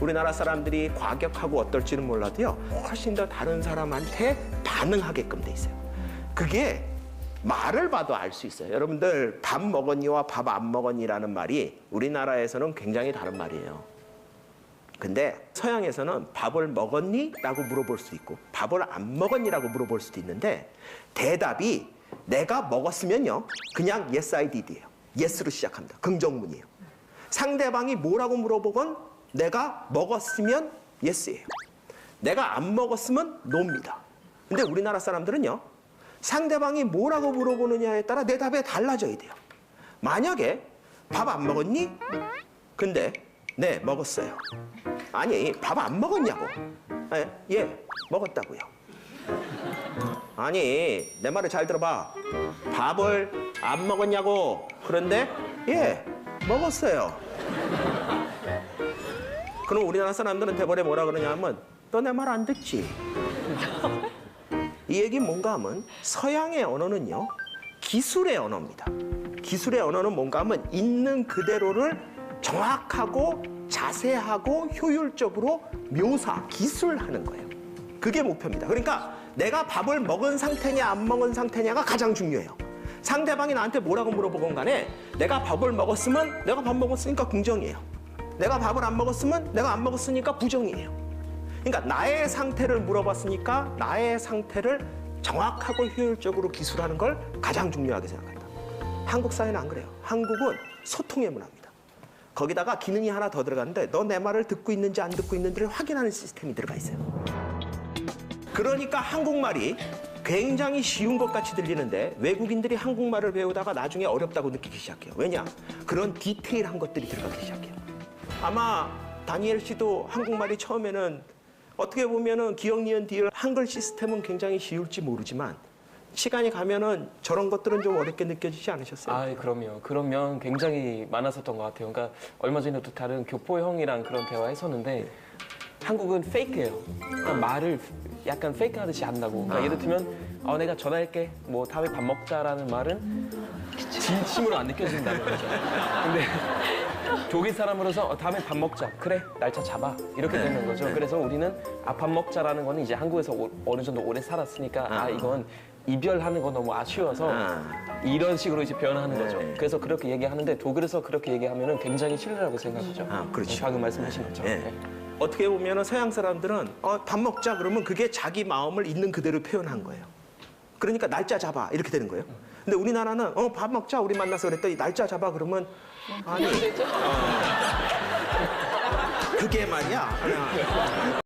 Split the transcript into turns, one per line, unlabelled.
우리나라 사람들이 과격하고 어떨지는 몰라도요 훨씬 더 다른 사람한테 반응하게끔 돼 있어요. 그게 말을 봐도 알 수 있어요. 여러분들 밥 먹었니와 밥 안 먹었니라는 말이 우리나라에서는 굉장히 다른 말이에요. 근데 서양에서는 밥을 먹었니? 라고 물어볼 수 있고 밥을 안 먹었니? 라고 물어볼 수도 있는데 대답이 내가 먹었으면요 그냥 yes I did예요. yes로 시작합니다. 긍정문이에요. 상대방이 뭐라고 물어보건 내가 먹었으면 yes예요. 내가 안 먹었으면 no입니다. 근데 우리나라 사람들은요 상대방이 뭐라고 물어보느냐에 따라 내 답이 달라져야 돼요. 만약에 밥 안 먹었니? 근데 네 먹었어요. 아니 밥 안 먹었냐고? 예, 예 먹었다고요. 아니 내 말을 잘 들어봐. 밥을 안 먹었냐고? 그런데 예 먹었어요. 그럼 우리나라 사람들은 대번에 뭐라 그러냐면 너 내 말 안 듣지? 이 얘기 뭔가 하면 서양의 언어는요 기술의 언어입니다. 기술의 언어는 뭔가 하면 있는 그대로를 정확하고 자세하고 효율적으로 묘사, 기술하는 거예요. 그게 목표입니다. 그러니까 내가 밥을 먹은 상태냐 안 먹은 상태냐가 가장 중요해요. 상대방이 나한테 뭐라고 물어보건 간에 내가 밥을 먹었으면 내가 밥 먹었으니까 긍정이에요. 내가 밥을 안 먹었으면 내가 안 먹었으니까 부정이에요. 그러니까 나의 상태를 물어봤으니까 나의 상태를 정확하고 효율적으로 기술하는 걸 가장 중요하게 생각한다. 한국 사회는 안 그래요. 한국은 소통의 문화입니다. 거기다가 기능이 하나 더 들어가는데 너 내 말을 듣고 있는지 안 듣고 있는지를 확인하는 시스템이 들어가 있어요. 그러니까 한국말이 굉장히 쉬운 것 같이 들리는데 외국인들이 한국말을 배우다가 나중에 어렵다고 느끼기 시작해요. 왜냐? 그런 디테일한 것들이 들어가기 시작해요. 아마 다니엘 씨도 한국말이 처음에는 어떻게 보면은 기억 니은 디을 한글 시스템은 굉장히 쉬울지 모르지만 시간이 가면은 저런 것들은 좀 어렵게 느껴지지 않으셨어요?
아, 그럼요. 그런 면 굉장히 많았었던 것 같아요. 그러니까 얼마 전에도 다른 교포 형이랑 그런 대화 했었는데 한국은 페이크예요. 그냥 말을 약간 페이크 하듯이 한다고. 그러니까 예를 들면 어, 내가 전화할게. 뭐 다음에 밥 먹자라는 말은 진심으로 안 느껴진다는 거죠. 근데 독일 사람으로서 어, 다음에 밥 먹자. 그래, 날짜 잡아. 이렇게 되는 거죠. 그래서 우리는 아, 밥 먹자라는 거는 이제 한국에서 오- 어느 정도 오래 살았으니까 아, 이건 이별하는 거 너무 아쉬워서
아.
이런 식으로 이제 변하는 거죠.
네.
그래서 그렇게 얘기하는데 독일에서 그렇게 얘기하면은 굉장히 신뢰라고 생각하죠.
아, 그렇죠.
방금 말씀하신 것처럼.
예.
네.
어떻게 보면 서양 사람들은 어, 밥 먹자 그러면 그게 자기 마음을 있는 그대로 표현한 거예요. 그러니까 날짜 잡아 이렇게 되는 거예요. 근데 우리나라는 어, 밥 먹자 우리 만나서 그랬더니 날짜 잡아 그러면 아니 어, 그게 말이야.